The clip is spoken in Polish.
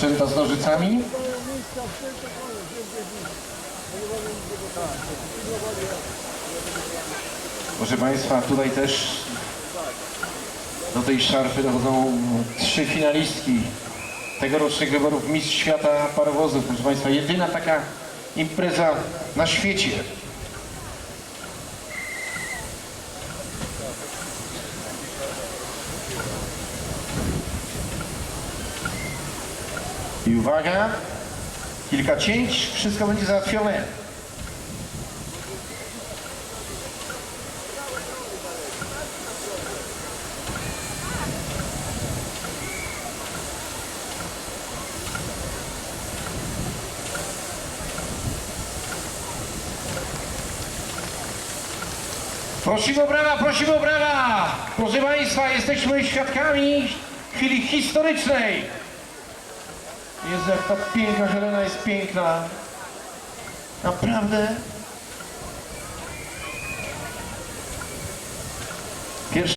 dziewczęta z nożycami. Proszę Państwa, tutaj też do tej szarfy dochodzą trzy finalistki tegorocznych wyborów Mistrz Świata Parowozów. Proszę Państwa, jedyna taka impreza na świecie. I uwaga, kilka cięć, wszystko będzie załatwione. Prosimy o brawa, prosimy o brawa! Proszę Państwa, jesteśmy świadkami chwili historycznej. Jezu, jak ta piękna Helena jest piękna. Naprawdę. Pierwszy